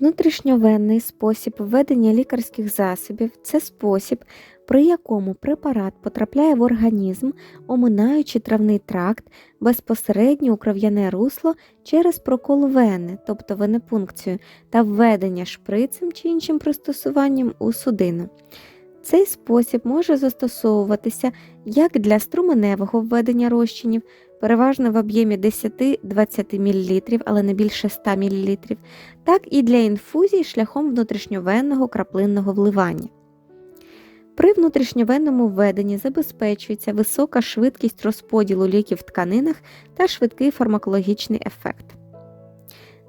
Внутрішньовенний спосіб введення лікарських засобів це спосіб, при якому препарат потрапляє в організм, оминаючи травний тракт безпосередньо у кров'яне русло через прокол вени, тобто венепункцію, та введення шприцем чи іншим пристосуванням у судину. Цей спосіб може застосовуватися як для струменевого введення розчинів, переважно в об'ємі 10-20 мл, але не більше 100 мл, так і для інфузій шляхом внутрішньовенного краплинного вливання. При внутрішньовенному введенні забезпечується висока швидкість розподілу ліків в тканинах та швидкий фармакологічний ефект.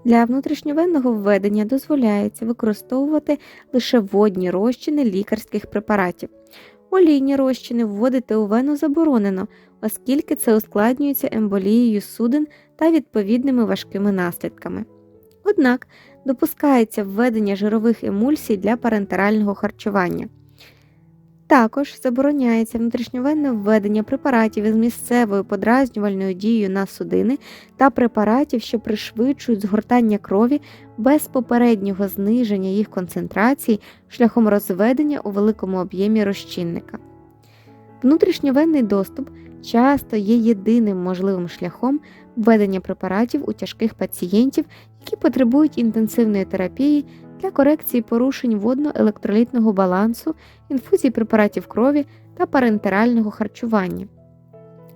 Для внутрішньовенного введення дозволяється використовувати лише водні розчини лікарських препаратів. Олійні розчини вводити у вену заборонено, оскільки це ускладнюється емболією судин та відповідними важкими наслідками. Однак допускається введення жирових емульсій для парентерального харчування. Також забороняється внутрішньовенне введення препаратів із місцевою подразнювальною дією на судини та препаратів, що пришвидшують згортання крові без попереднього зниження їх концентрації шляхом розведення у великому об'ємі розчинника. Внутрішньовенний доступ часто є єдиним можливим шляхом введення препаратів у тяжких пацієнтів, які потребують інтенсивної терапії для корекції порушень водно-електролітного балансу, інфузії препаратів крові та парентерального харчування.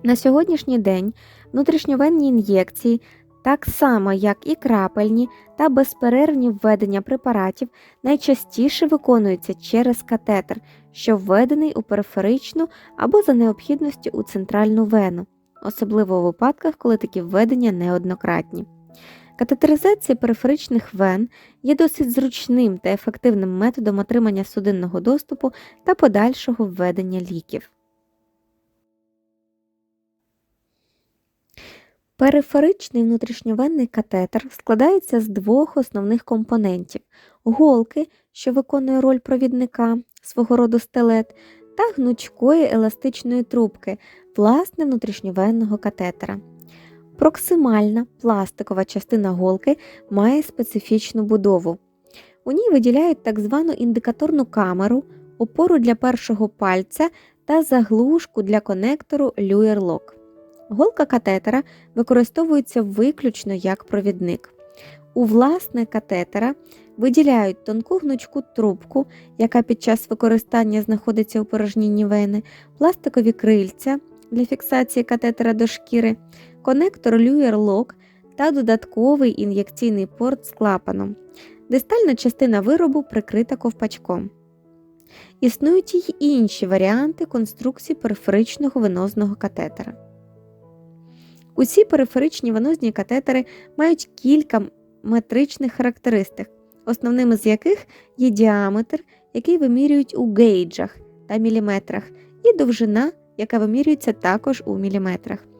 На сьогоднішній день внутрішньовенні ін'єкції, так само як і крапельні та безперервні введення препаратів, найчастіше виконуються через катетер, що введений у периферичну або за необхідності у центральну вену, особливо у випадках, коли такі введення неоднократні. Катетеризація периферичних вен є досить зручним та ефективним методом отримання судинного доступу та подальшого введення ліків. Периферичний внутрішньовенний катетер складається з двох основних компонентів голки, що виконує роль провідника свого роду стелет, та гнучкої еластичної трубки, власне внутрішньовенного катетера. Проксимальна пластикова частина голки має специфічну будову. У ній виділяють так звану індикаторну камеру, опору для першого пальця та заглушку для конектору Люєр-Лок. Голка катетера використовується виключно як провідник. У власне катетера виділяють тонку гнучку трубку, яка під час використання знаходиться у порожнінні вени, пластикові крильця для фіксації катетера до шкіри, конектор Люєр-Лок та додатковий ін'єкційний порт з клапаном. Дистальна частина виробу прикрита ковпачком. Існують й інші варіанти конструкції периферичного венозного катетера. Усі периферичні венозні катетери мають кілька метричних характеристик, основними з яких є діаметр, який вимірюють у гейджах та міліметрах, і довжина, яка вимірюється також у міліметрах.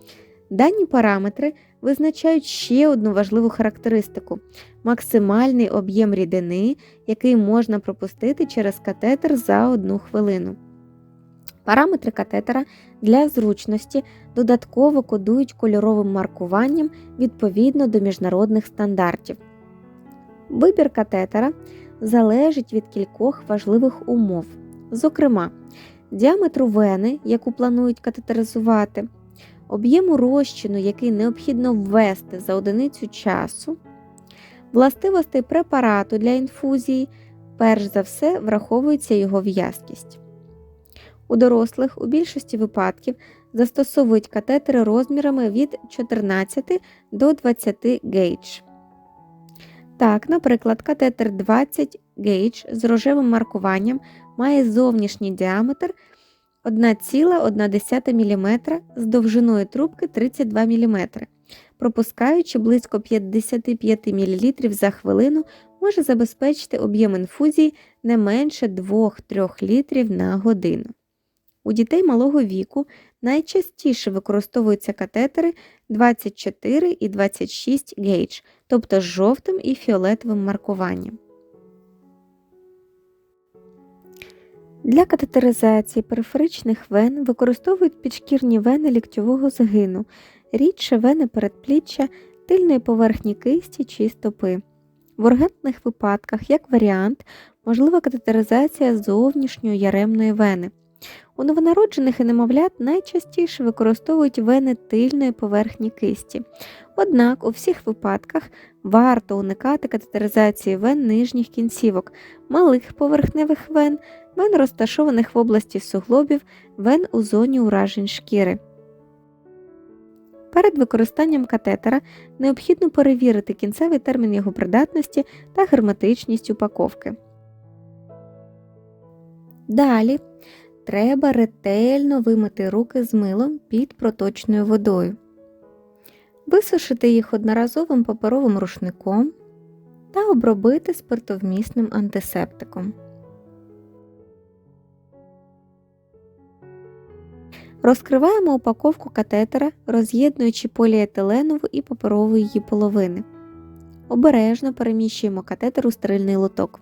Дані параметри визначають ще одну важливу характеристику максимальний об'єм рідини, який можна пропустити через катетер за одну хвилину. Параметри катетера для зручності додатково кодують кольоровим маркуванням відповідно до міжнародних стандартів. Вибір катетера залежить від кількох важливих умов, зокрема, діаметру вени, яку планують катетеризувати, об'єму розчину, який необхідно ввести за одиницю часу, властивостей препарату для інфузії, перш за все враховується його в'язкість. У дорослих у більшості випадків застосовують катетери розмірами від 14 до 20 гейдж. Так, наприклад, катетер 20 гейдж з рожевим маркуванням має зовнішній діаметр 1,1 мм з довжиною трубки 32 мм. Пропускаючи близько 55 мл за хвилину, може забезпечити об'єм інфузії не менше 2-3 літрів на годину. У дітей малого віку найчастіше використовуються катетери 24 і 26 гейдж, тобто з жовтим і фіолетовим маркуванням. Для катетеризації периферичних вен використовують підшкірні вени ліктьового згину, рідше вени передпліччя, тильної поверхні кисті чи стопи. В ургентних випадках, як варіант, можлива катетеризація зовнішньої яремної вени. У новонароджених і немовлят найчастіше використовують вени тильної поверхні кисті. Однак у всіх випадках варто уникати катетеризації вен нижніх кінцівок, малих поверхневих вен, вен розташованих в області суглобів, вен у зоні уражень шкіри. Перед використанням катетера необхідно перевірити кінцевий термін його придатності та герметичність упаковки. Далі треба ретельно вимити руки з милом під проточною водою, висушити їх одноразовим паперовим рушником та обробити спиртовмісним антисептиком. Розкриваємо упаковку катетера, роз'єднуючи поліетиленову і паперову її половини. Обережно переміщуємо катетер у стерильний лоток.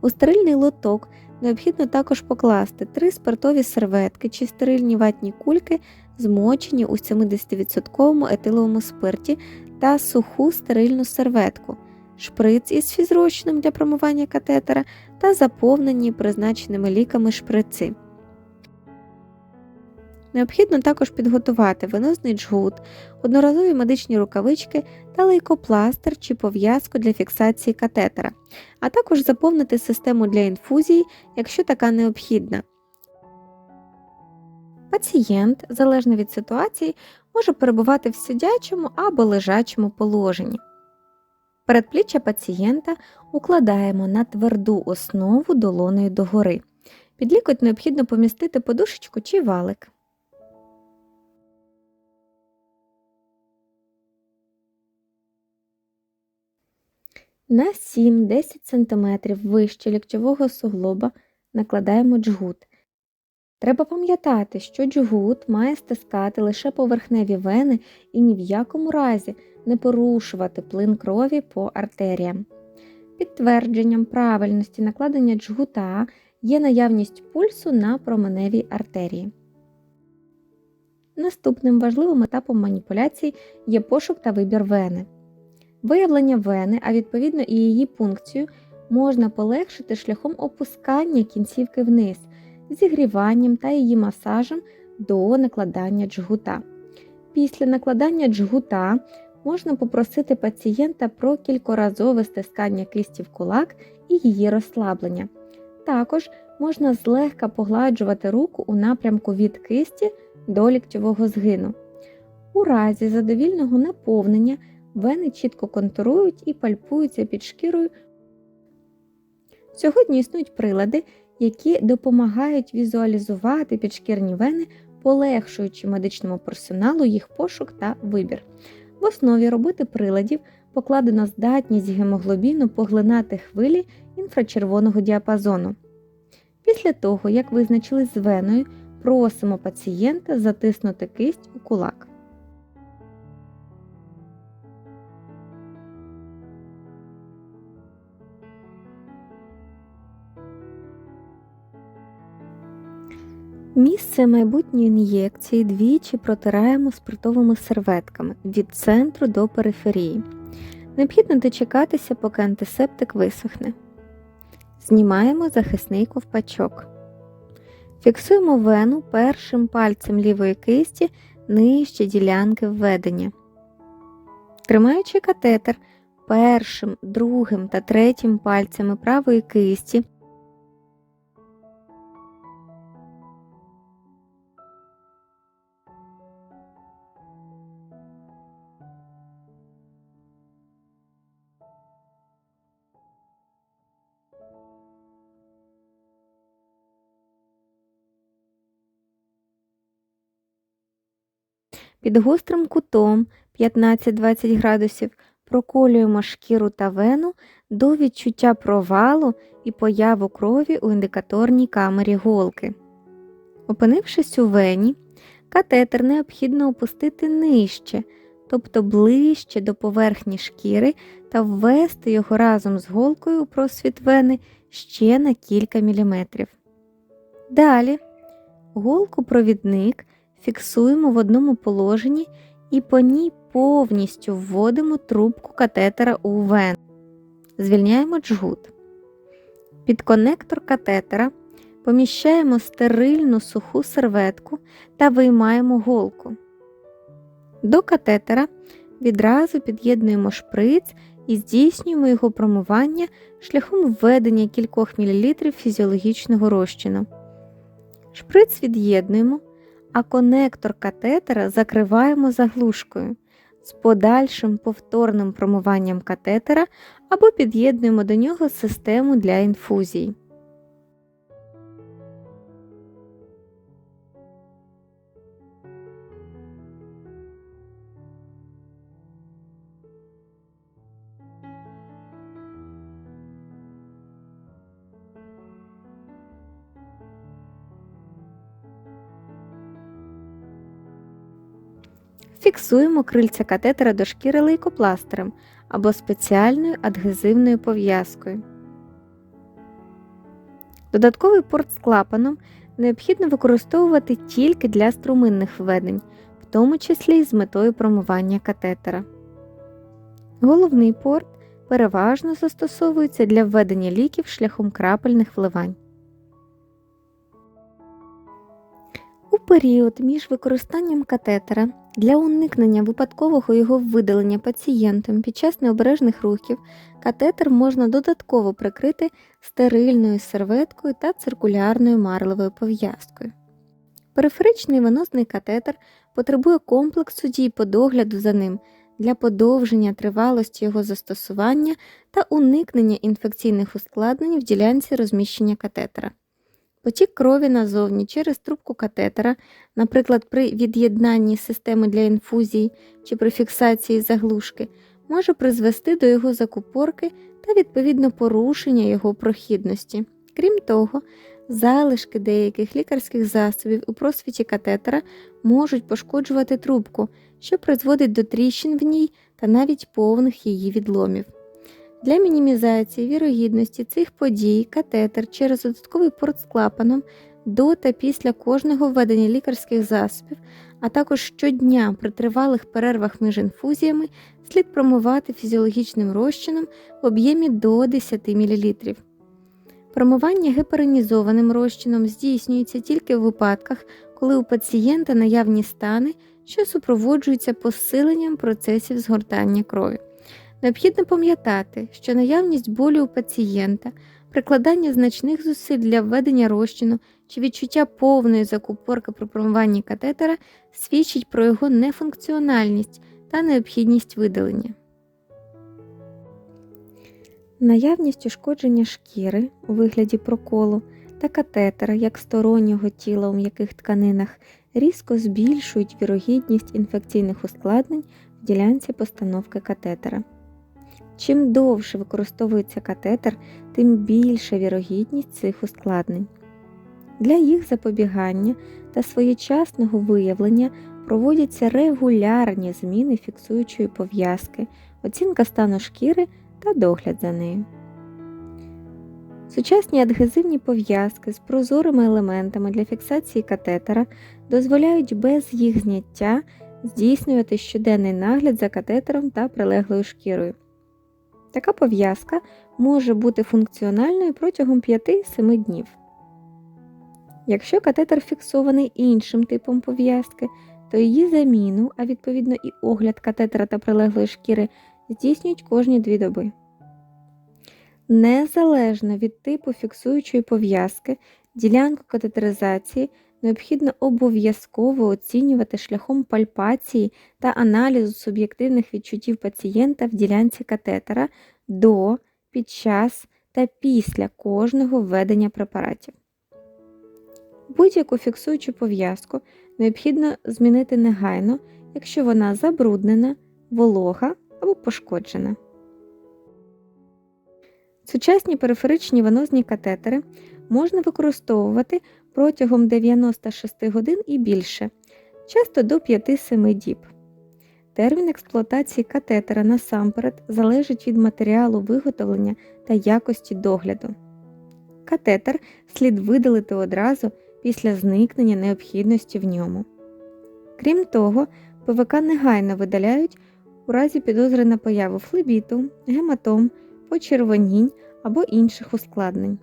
У стерильний лоток необхідно також покласти 3 спиртові серветки чи стерильні ватні кульки, змочені у 70% етиловому спирті та суху стерильну серветку, шприц із фізручним для промивання катетера та заповнені призначеними ліками шприци. Необхідно також підготувати венозний джгут, одноразові медичні рукавички та лейкопластир чи пов'язку для фіксації катетера, а також заповнити систему для інфузії, якщо така необхідна. Пацієнт, залежно від ситуації, може перебувати в сидячому або лежачому положенні. Передпліччя пацієнта укладаємо на тверду основу долоною догори. Під лікоть необхідно помістити подушечку чи валик. На 7-10 см вище ліктьового суглоба накладаємо джгут. Треба пам'ятати, що джгут має стискати лише поверхневі вени і ні в якому разі не порушувати плин крові по артеріям. Підтвердженням правильності накладення джгута є наявність пульсу на променевій артерії. Наступним важливим етапом маніпуляцій є пошук та вибір вени. Виявлення вени, а відповідно і її пункцію, можна полегшити шляхом опускання кінцівки вниз, зігріванням та її масажем до накладання джгута. Після накладання джгута можна попросити пацієнта про кількоразове стискання кисті в кулак і її розслаблення. Також можна злегка погладжувати руку у напрямку від кисті до ліктьового згину. У разі задовільного наповнення вени чітко контурують і пальпуються під шкірою. Сьогодні існують прилади, які допомагають візуалізувати підшкірні вени, полегшуючи медичному персоналу їх пошук та вибір. В основі роботи приладів покладено здатність гемоглобіну поглинати хвилі інфрачервоного діапазону. Після того, як визначили з веною, просимо пацієнта затиснути кисть у кулак. Місце майбутньої ін'єкції двічі протираємо спиртовими серветками від центру до периферії. Необхідно дочекатися, поки антисептик висохне. Знімаємо захисний ковпачок. Фіксуємо вену першим пальцем лівої кисті нижче ділянки введення. Тримаючи катетер першим, другим та третім пальцями правої кисті Під гострим кутом 15-20 градусів проколюємо шкіру та вену до відчуття провалу і появу крові у індикаторній камері голки. Опинившись у вені, катетер необхідно опустити нижче, тобто ближче до поверхні шкіри та ввести його разом з голкою у просвіт вени ще на кілька міліметрів. Далі голку провідник фіксуємо в одному положенні і по ній повністю вводимо трубку катетера у вену. Звільняємо джгут. Під конектор катетера поміщаємо стерильну суху серветку та виймаємо голку. До катетера відразу під'єднуємо шприц і здійснюємо його промивання шляхом введення кількох мілілітрів фізіологічного розчину. Шприц від'єднуємо, а конектор катетера закриваємо заглушкою з подальшим повторним промиванням катетера або під'єднуємо до нього систему для інфузій. Фіксуємо крильця катетера до шкіри лейкопластирем або спеціальною адгезивною пов'язкою. Додатковий порт з клапаном необхідно використовувати тільки для струминних введень, в тому числі й з метою промивання катетера. Головний порт переважно застосовується для введення ліків шляхом крапельних вливань. У період між використанням катетера для уникнення випадкового його видалення пацієнтом під час необережних рухів катетер можна додатково прикрити стерильною серветкою та циркулярною марлевою пов'язкою. Периферичний венозний катетер потребує комплексу дій по догляду за ним для подовження тривалості його застосування та уникнення інфекційних ускладнень в ділянці розміщення катетера. Потік крові назовні через трубку катетера, наприклад, при від'єднанні системи для інфузії чи при фіксації заглушки, може призвести до його закупорки та відповідно порушення його прохідності. Крім того, залишки деяких лікарських засобів у просвіті катетера можуть пошкоджувати трубку, що призводить до тріщин в ній та навіть повних її відломів. Для мінімізації вірогідності цих подій катетер через додатковий порт з клапаном до та після кожного введення лікарських засобів, а також щодня при тривалих перервах між інфузіями слід промивати фізіологічним розчином в об'ємі до 10 мл. Промивання геперонізованим розчином здійснюється тільки в випадках, коли у пацієнта наявні стани, що супроводжуються посиленням процесів згортання крові. Необхідно пам'ятати, що наявність болю у пацієнта, прикладання значних зусиль для введення розчину чи відчуття повної закупорки при промиванні катетера свідчить про його нефункціональність та необхідність видалення. Наявність ушкодження шкіри у вигляді проколу та катетера як стороннього тіла у м'яких тканинах різко збільшують вірогідність інфекційних ускладнень в ділянці постановки катетера. Чим довше використовується катетер, тим більша вірогідність цих ускладнень. Для їх запобігання та своєчасного виявлення проводяться регулярні зміни фіксуючої пов'язки, оцінка стану шкіри та догляд за нею. Сучасні адгезивні пов'язки з прозорими елементами для фіксації катетера дозволяють без їх зняття здійснювати щоденний нагляд за катетером та прилеглою шкірою. Така пов'язка може бути функціональною протягом 5-7 днів. Якщо катетер фіксований іншим типом пов'язки, то її заміну, а відповідно і огляд катетера та прилеглої шкіри здійснюють кожні 2 доби. Незалежно від типу фіксуючої пов'язки, ділянку катетеризації необхідно обов'язково оцінювати шляхом пальпації та аналізу суб'єктивних відчуттів пацієнта в ділянці катетера до, під час та після кожного введення препаратів. Будь-яку фіксуючу пов'язку необхідно змінити негайно, якщо вона забруднена, волога або пошкоджена. Сучасні периферичні венозні катетери можна використовувати протягом 96 годин і більше, часто до 5-7 діб. Термін експлуатації катетера насамперед залежить від матеріалу виготовлення та якості догляду. Катетер слід видалити одразу після зникнення необхідності в ньому. Крім того, ПВК негайно видаляють у разі підозри на появу флебіту, гематом, почервонінь або інших ускладнень.